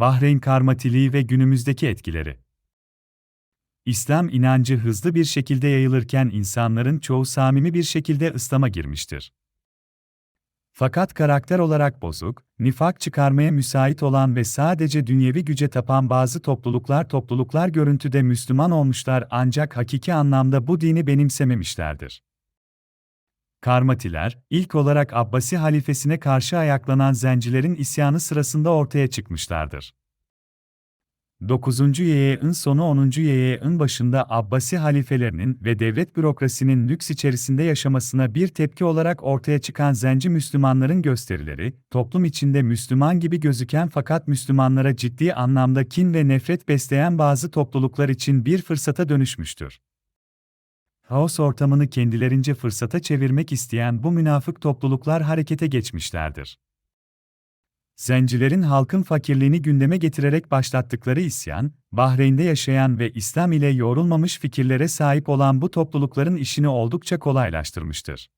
Bahreyn karmatiliği ve günümüzdeki etkileri. İslam inancı hızlı bir şekilde yayılırken insanların çoğu samimi bir şekilde İslam'a girmiştir. Fakat karakter olarak bozuk, nifak çıkarmaya müsait olan ve sadece dünyevi güce tapan bazı topluluklar topluluklar görüntüde Müslüman olmuşlar ancak hakiki anlamda bu dini benimsememişlerdir. Karmatiler, ilk olarak Abbasi halifesine karşı ayaklanan zencilerin isyanı sırasında ortaya çıkmışlardır. 9. Ye'nin sonu 10. Ye'nin başında Abbasi halifelerinin ve devlet bürokrasinin lüks içerisinde yaşamasına bir tepki olarak ortaya çıkan zenci Müslümanların gösterileri, toplum içinde Müslüman gibi gözüken fakat Müslümanlara ciddi anlamda kin ve nefret besleyen bazı topluluklar için bir fırsata dönüşmüştür. Kaos ortamını kendilerince fırsata çevirmek isteyen bu münafık topluluklar harekete geçmişlerdir. Zencilerin halkın fakirliğini gündeme getirerek başlattıkları isyan, Bahreyn'de yaşayan ve İslam ile yoğrulmamış fikirlere sahip olan bu toplulukların işini oldukça kolaylaştırmıştır.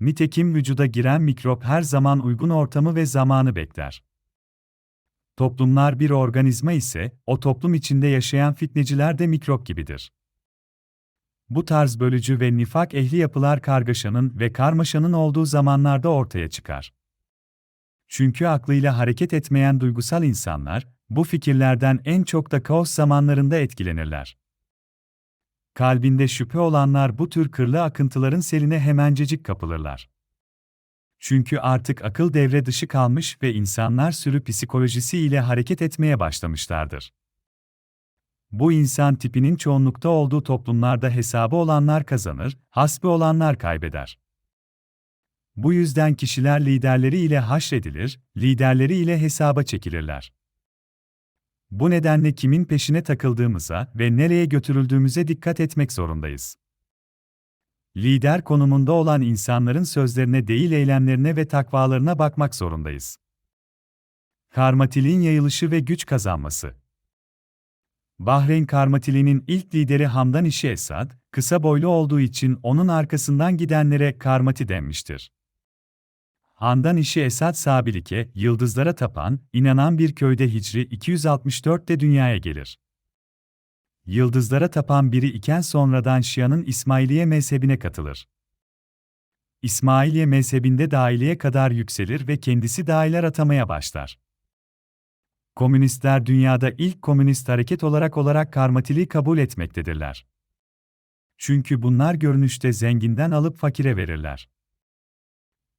Nitekim vücuda giren mikrop her zaman uygun ortamı ve zamanı bekler. Toplumlar bir organizma ise, o toplum içinde yaşayan fitneciler de mikrop gibidir. Bu tarz bölücü ve nifak ehli yapılar kargaşanın ve karmaşanın olduğu zamanlarda ortaya çıkar. Çünkü aklıyla hareket etmeyen duygusal insanlar, bu fikirlerden en çok da kaos zamanlarında etkilenirler. Kalbinde şüphe olanlar bu tür kırlı akıntıların seline hemencecik kapılırlar. Çünkü artık akıl devre dışı kalmış ve insanlar sürü psikolojisi ile hareket etmeye başlamışlardır. Bu insan tipinin çoğunlukta olduğu toplumlarda hesabı olanlar kazanır, hasbi olanlar kaybeder. Bu yüzden kişiler liderleri ile haşredilir, liderleri ile hesaba çekilirler. Bu nedenle kimin peşine takıldığımıza ve nereye götürüldüğümüze dikkat etmek zorundayız. Lider konumunda olan insanların sözlerine değil eylemlerine ve takvalarına bakmak zorundayız. Karmatiliğin yayılışı ve güç kazanması Bahreyn Karmatiliğinin ilk lideri Hamdan İşi Esad, kısa boylu olduğu için onun arkasından gidenlere Karmati denmiştir. Handan işi Esad Sabilike, yıldızlara tapan, inanan bir köyde Hicri 264'te dünyaya gelir. Yıldızlara tapan biri iken sonradan Şia'nın İsmailiye mezhebine katılır. İsmailiye mezhebinde dahiliye kadar yükselir ve kendisi dahiler atamaya başlar. Komünistler dünyada ilk komünist hareket olarak olarak karmatiliği kabul etmektedirler. Çünkü bunlar görünüşte zenginden alıp fakire verirler.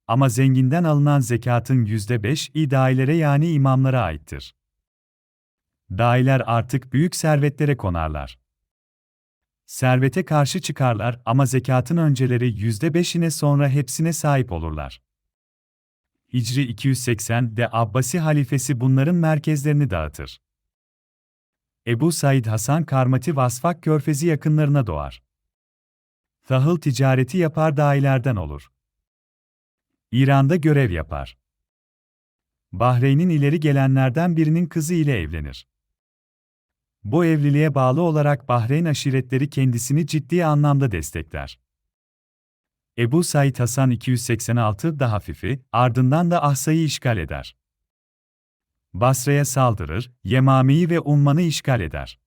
Ama zenginden alınan zekatın %5'i dahilere yani imamlara aittir. Dahiler artık büyük servetlere konarlar. Servete karşı çıkarlar ama zekatın önceleri %5'ine sonra hepsine sahip olurlar. Hicri 280'de Abbasi halifesi bunların merkezlerini dağıtır. Ebu Said Hasan Karmati Vasfak Körfezi yakınlarına doğar. Tahıl ticareti yapar dahilerden olur. İran'da görev yapar. Bahreyn'in ileri gelenlerden birinin kızı ile evlenir. Bu evliliğe bağlı olarak Bahreyn aşiretleri kendisini ciddi anlamda destekler. Ebu Said Hasan 286 da hafifi, ardından da Ahsa'yı işgal eder. Basra'ya saldırır, Yemame'yi ve Umman'ı işgal eder.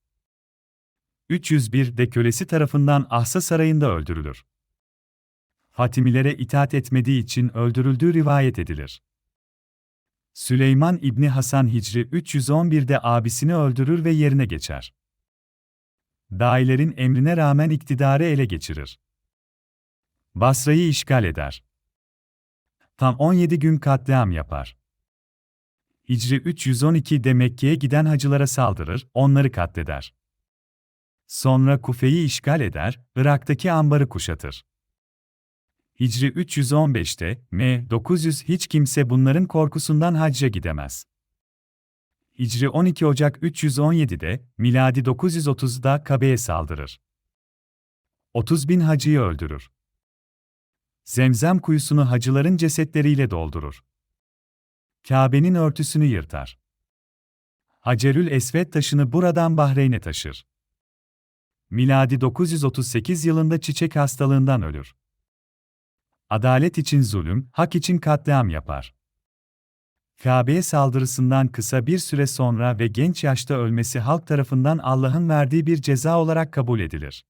301 de kölesi tarafından Ahsa sarayında öldürülür. Fatimilere itaat etmediği için öldürüldüğü rivayet edilir. Süleyman İbni Hasan Hicri 311'de abisini öldürür ve yerine geçer. Dailerin emrine rağmen iktidarı ele geçirir. Basra'yı işgal eder. Tam 17 gün katliam yapar. Hicri 312'de Mekke'ye giden hacılara saldırır, onları katleder. Sonra Kufe'yi işgal eder, Irak'taki ambarı kuşatır. Hicri 315'te, M. 900 hiç kimse bunların korkusundan hacca gidemez. Hicri 12 Ocak 317'de, miladi 930'da Kabe'ye saldırır. 30 bin hacıyı öldürür. Zemzem kuyusunu hacıların cesetleriyle doldurur. Kabe'nin örtüsünü yırtar. Hacerül Esved taşını buradan Bahreyn'e taşır. Miladi 938 yılında çiçek hastalığından ölür. Adalet için zulüm, hak için katliam yapar. Kabe'ye saldırısından kısa bir süre sonra ve genç yaşta ölmesi halk tarafından Allah'ın verdiği bir ceza olarak kabul edilir.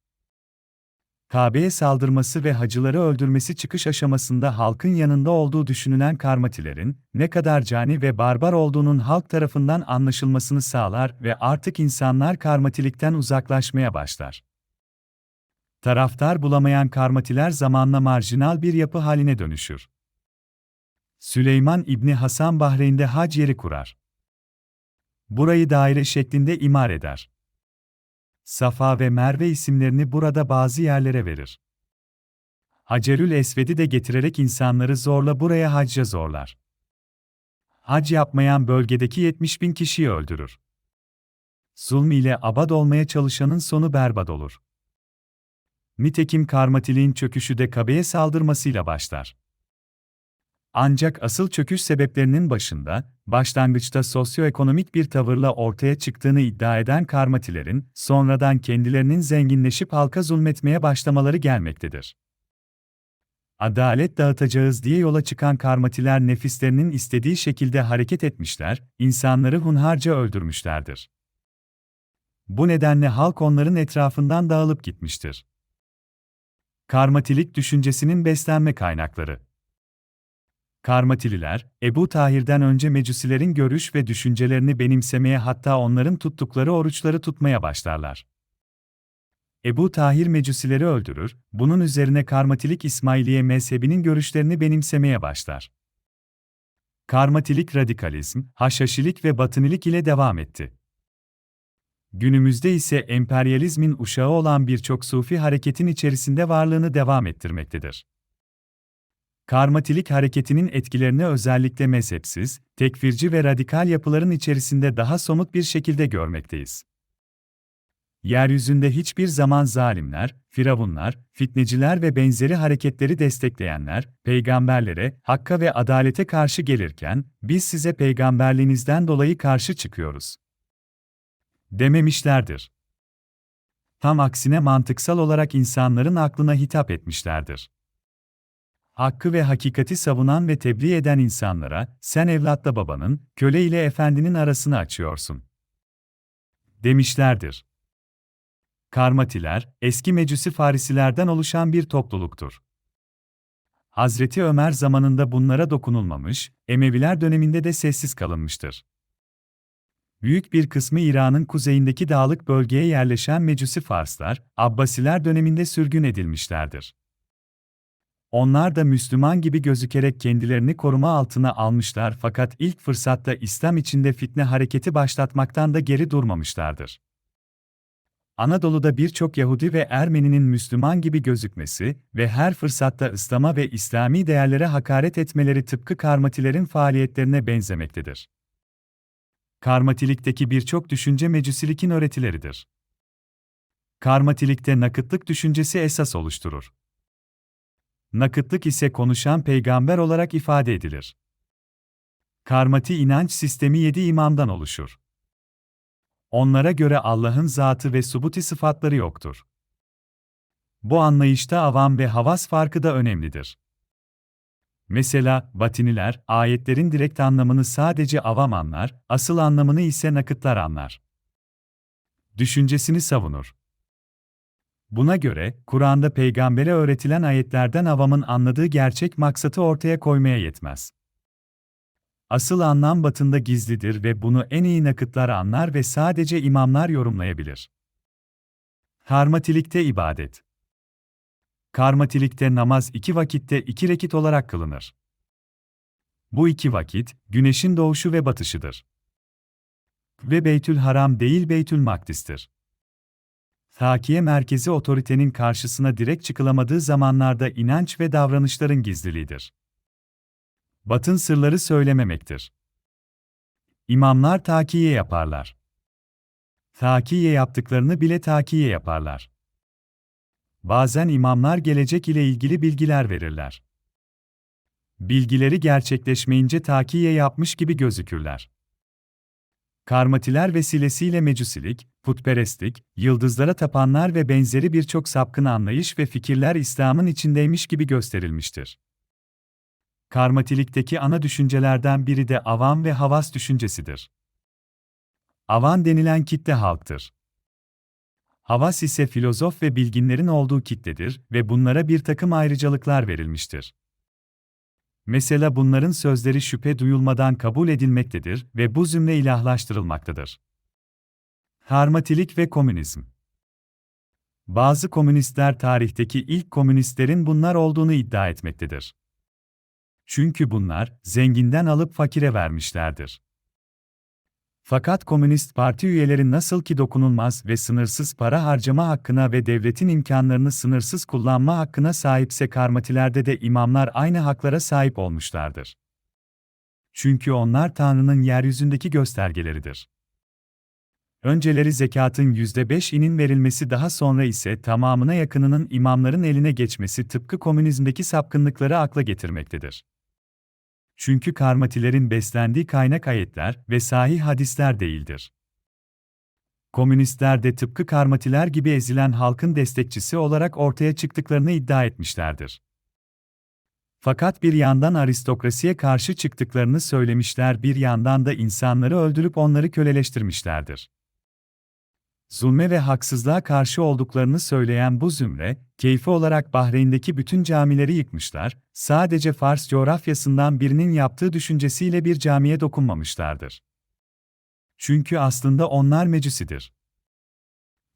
Kabe'ye saldırması ve hacıları öldürmesi çıkış aşamasında halkın yanında olduğu düşünülen karmatilerin, ne kadar cani ve barbar olduğunun halk tarafından anlaşılmasını sağlar ve artık insanlar karmatilikten uzaklaşmaya başlar. Taraftar bulamayan karmatiler zamanla marjinal bir yapı haline dönüşür. Süleyman İbni Hasan Bahreyn'de hac yeri kurar. Burayı daire şeklinde imar eder. Safa ve Merve isimlerini burada bazı yerlere verir. Hacerül Esved'i de getirerek insanları zorla buraya hacca zorlar. Hac yapmayan bölgedeki 70 bin kişiyi öldürür. Zulm ile abad olmaya çalışanın sonu berbat olur. Nitekim karmatiliğin çöküşü de Kabe'ye saldırmasıyla başlar. Ancak asıl çöküş sebeplerinin başında, başlangıçta sosyoekonomik bir tavırla ortaya çıktığını iddia eden karmatilerin, sonradan kendilerinin zenginleşip halka zulmetmeye başlamaları gelmektedir. Adalet dağıtacağız diye yola çıkan karmatiler nefislerinin istediği şekilde hareket etmişler, insanları hunharca öldürmüşlerdir. Bu nedenle halk onların etrafından dağılıp gitmiştir. Karmatilik düşüncesinin beslenme kaynakları Karmatililer, Ebu Tahir'den önce Mecusilerin görüş ve düşüncelerini benimsemeye hatta onların tuttukları oruçları tutmaya başlarlar. Ebu Tahir Mecusileri öldürür, bunun üzerine Karmatilik İsmailiye mezhebinin görüşlerini benimsemeye başlar. Karmatilik radikalizm, haşhaşilik ve batınilik ile devam etti. Günümüzde ise emperyalizmin uşağı olan birçok sufi hareketin içerisinde varlığını devam ettirmektedir. Karmatilik hareketinin etkilerini özellikle mezhepsiz, tekfirci ve radikal yapıların içerisinde daha somut bir şekilde görmekteyiz. Yeryüzünde hiçbir zaman zalimler, firavunlar, fitneciler ve benzeri hareketleri destekleyenler, peygamberlere, hakka ve adalete karşı gelirken, biz size peygamberliğinizden dolayı karşı çıkıyoruz. Dememişlerdir. Tam aksine mantıksal olarak insanların aklına hitap etmişlerdir hakkı ve hakikati savunan ve tebliğ eden insanlara, sen evlatla babanın, köle ile efendinin arasını açıyorsun. Demişlerdir. Karmatiler, eski mecusi farisilerden oluşan bir topluluktur. Hazreti Ömer zamanında bunlara dokunulmamış, Emeviler döneminde de sessiz kalınmıştır. Büyük bir kısmı İran'ın kuzeyindeki dağlık bölgeye yerleşen Mecusi Farslar, Abbasiler döneminde sürgün edilmişlerdir. Onlar da Müslüman gibi gözükerek kendilerini koruma altına almışlar fakat ilk fırsatta İslam içinde fitne hareketi başlatmaktan da geri durmamışlardır. Anadolu'da birçok Yahudi ve Ermeninin Müslüman gibi gözükmesi ve her fırsatta İslam'a ve İslami değerlere hakaret etmeleri tıpkı karmatilerin faaliyetlerine benzemektedir. Karmatilikteki birçok düşünce mecusilik'in öğretileridir. Karmatilikte nakıtlık düşüncesi esas oluşturur. Nakıtlık ise konuşan peygamber olarak ifade edilir. Karmati inanç sistemi yedi imamdan oluşur. Onlara göre Allah'ın zatı ve subuti sıfatları yoktur. Bu anlayışta avam ve havas farkı da önemlidir. Mesela, Batiniler, ayetlerin direkt anlamını sadece avam anlar, asıl anlamını ise nakıtlar anlar. Düşüncesini savunur. Buna göre, Kur'an'da peygambere öğretilen ayetlerden avamın anladığı gerçek maksatı ortaya koymaya yetmez. Asıl anlam batında gizlidir ve bunu en iyi nakıtlar anlar ve sadece imamlar yorumlayabilir. Karmatilikte ibadet Karmatilikte namaz iki vakitte iki rekit olarak kılınır. Bu iki vakit, güneşin doğuşu ve batışıdır. Ve Beytül Haram değil Beytül Makdis'tir. Takiye merkezi otoritenin karşısına direkt çıkılamadığı zamanlarda inanç ve davranışların gizliliğidir. Batın sırları söylememektir. İmamlar takiye yaparlar. Takiye yaptıklarını bile takiye yaparlar. Bazen imamlar gelecek ile ilgili bilgiler verirler. Bilgileri gerçekleşmeyince takiye yapmış gibi gözükürler. Karmatiler vesilesiyle mecusilik, putperestlik, yıldızlara tapanlar ve benzeri birçok sapkın anlayış ve fikirler İslam'ın içindeymiş gibi gösterilmiştir. Karmatilikteki ana düşüncelerden biri de avam ve havas düşüncesidir. Avan denilen kitle halktır. Havas ise filozof ve bilginlerin olduğu kitledir ve bunlara bir takım ayrıcalıklar verilmiştir. Mesela bunların sözleri şüphe duyulmadan kabul edilmektedir ve bu zümre ilahlaştırılmaktadır. Harmatilik ve komünizm Bazı komünistler tarihteki ilk komünistlerin bunlar olduğunu iddia etmektedir. Çünkü bunlar, zenginden alıp fakire vermişlerdir. Fakat Komünist Parti üyeleri nasıl ki dokunulmaz ve sınırsız para harcama hakkına ve devletin imkanlarını sınırsız kullanma hakkına sahipse karmatilerde de imamlar aynı haklara sahip olmuşlardır. Çünkü onlar Tanrı'nın yeryüzündeki göstergeleridir. Önceleri zekatın %5 inin verilmesi daha sonra ise tamamına yakınının imamların eline geçmesi tıpkı komünizmdeki sapkınlıkları akla getirmektedir. Çünkü karmatilerin beslendiği kaynak ayetler ve sahih hadisler değildir. Komünistler de tıpkı karmatiler gibi ezilen halkın destekçisi olarak ortaya çıktıklarını iddia etmişlerdir. Fakat bir yandan aristokrasiye karşı çıktıklarını söylemişler, bir yandan da insanları öldürüp onları köleleştirmişlerdir. Zulme ve haksızlığa karşı olduklarını söyleyen bu zümre, keyfi olarak Bahreyn'deki bütün camileri yıkmışlar, sadece Fars coğrafyasından birinin yaptığı düşüncesiyle bir camiye dokunmamışlardır. Çünkü aslında onlar mecusidir.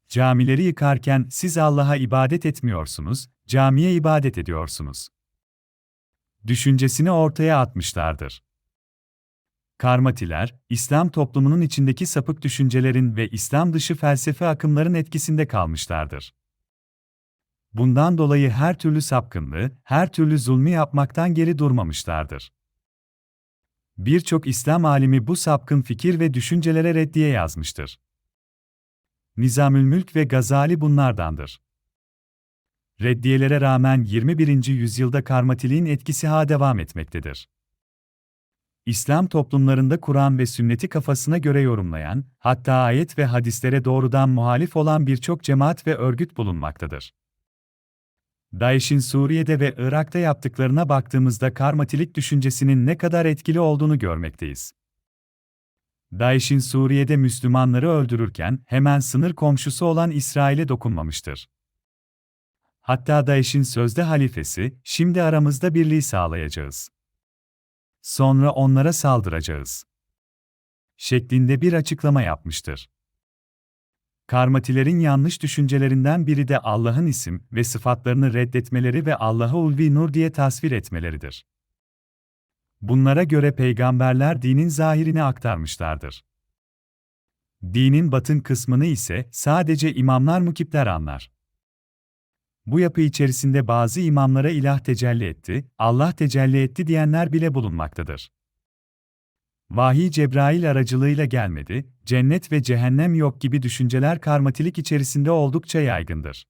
Camileri yıkarken siz Allah'a ibadet etmiyorsunuz, camiye ibadet ediyorsunuz. Düşüncesini ortaya atmışlardır. Karmatiler, İslam toplumunun içindeki sapık düşüncelerin ve İslam dışı felsefe akımların etkisinde kalmışlardır. Bundan dolayı her türlü sapkınlığı, her türlü zulmü yapmaktan geri durmamışlardır. Birçok İslam alimi bu sapkın fikir ve düşüncelere reddiye yazmıştır. Nizamülmülk ve Gazali bunlardandır. Reddiyelere rağmen 21. yüzyılda karmatiliğin etkisi ha devam etmektedir. İslam toplumlarında Kur'an ve sünneti kafasına göre yorumlayan, hatta ayet ve hadislere doğrudan muhalif olan birçok cemaat ve örgüt bulunmaktadır. DAEŞ'in Suriye'de ve Irak'ta yaptıklarına baktığımızda karmatilik düşüncesinin ne kadar etkili olduğunu görmekteyiz. DAEŞ'in Suriye'de Müslümanları öldürürken hemen sınır komşusu olan İsrail'e dokunmamıştır. Hatta DAEŞ'in sözde halifesi, şimdi aramızda birliği sağlayacağız. Sonra onlara saldıracağız. Şeklinde bir açıklama yapmıştır. Karmatilerin yanlış düşüncelerinden biri de Allah'ın isim ve sıfatlarını reddetmeleri ve Allah'ı ulvi nur diye tasvir etmeleridir. Bunlara göre peygamberler dinin zahirini aktarmışlardır. Dinin batın kısmını ise sadece imamlar mukipler anlar. Bu yapı içerisinde bazı imamlara ilah tecelli etti, Allah tecelli etti diyenler bile bulunmaktadır. Vahiy Cebrail aracılığıyla gelmedi, cennet ve cehennem yok gibi düşünceler karmatilik içerisinde oldukça yaygındır.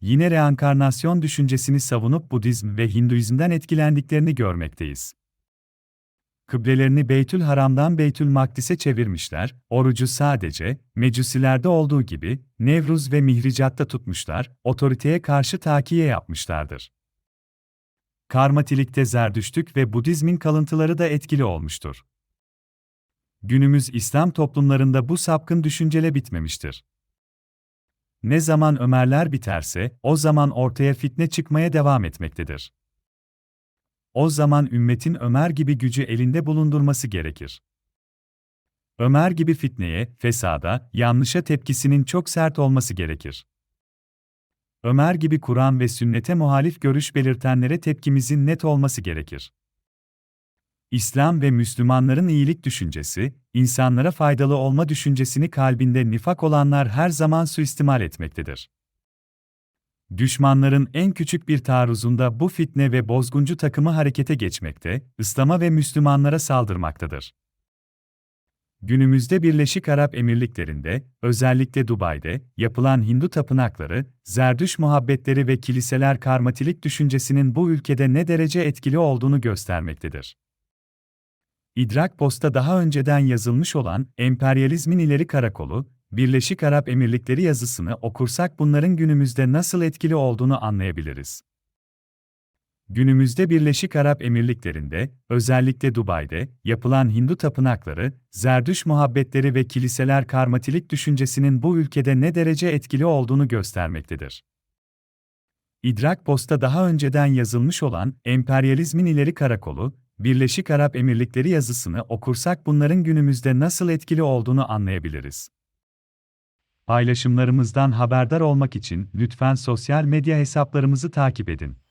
Yine reenkarnasyon düşüncesini savunup Budizm ve Hinduizm'den etkilendiklerini görmekteyiz. Kıblelerini Beytül Haram'dan Beytül Makdis'e çevirmişler, orucu sadece, mecusilerde olduğu gibi, Nevruz ve Mihricatta tutmuşlar, otoriteye karşı takiye yapmışlardır. Karmatilikte Zerdüştük ve Budizmin kalıntıları da etkili olmuştur. Günümüz İslam toplumlarında bu sapkın düşüncele bitmemiştir. Ne zaman Ömerler biterse, o zaman ortaya fitne çıkmaya devam etmektedir. O zaman ümmetin Ömer gibi gücü elinde bulundurması gerekir. Ömer gibi fitneye, fesada, yanlışa tepkisinin çok sert olması gerekir. Ömer gibi Kur'an ve sünnete muhalif görüş belirtenlere tepkimizin net olması gerekir. İslam ve Müslümanların iyilik düşüncesi, insanlara faydalı olma düşüncesini kalbinde nifak olanlar her zaman suistimal etmektedir. Düşmanların en küçük bir taarruzunda bu fitne ve bozguncu takımı harekete geçmekte, İslam'a ve Müslümanlara saldırmaktadır. Günümüzde Birleşik Arap Emirlikleri'nde, özellikle Dubai'de, yapılan Hindu tapınakları, Zerdüş muhabbetleri ve kiliseler karmatilik düşüncesinin bu ülkede ne derece etkili olduğunu göstermektedir. İdrak Post'a daha önceden yazılmış olan Emperyalizmin İleri Karakolu, Birleşik Arap Emirlikleri yazısını okursak bunların günümüzde nasıl etkili olduğunu anlayabiliriz. Günümüzde Birleşik Arap Emirlikleri'nde, özellikle Dubai'de, yapılan Hindu tapınakları, Zerdüş muhabbetleri ve kiliseler karmatilik düşüncesinin bu ülkede ne derece etkili olduğunu göstermektedir. İdrak Post'a daha önceden yazılmış olan Emperyalizmin İleri Karakolu, Birleşik Arap Emirlikleri yazısını okursak bunların günümüzde nasıl etkili olduğunu anlayabiliriz. Paylaşımlarımızdan haberdar olmak için lütfen sosyal medya hesaplarımızı takip edin.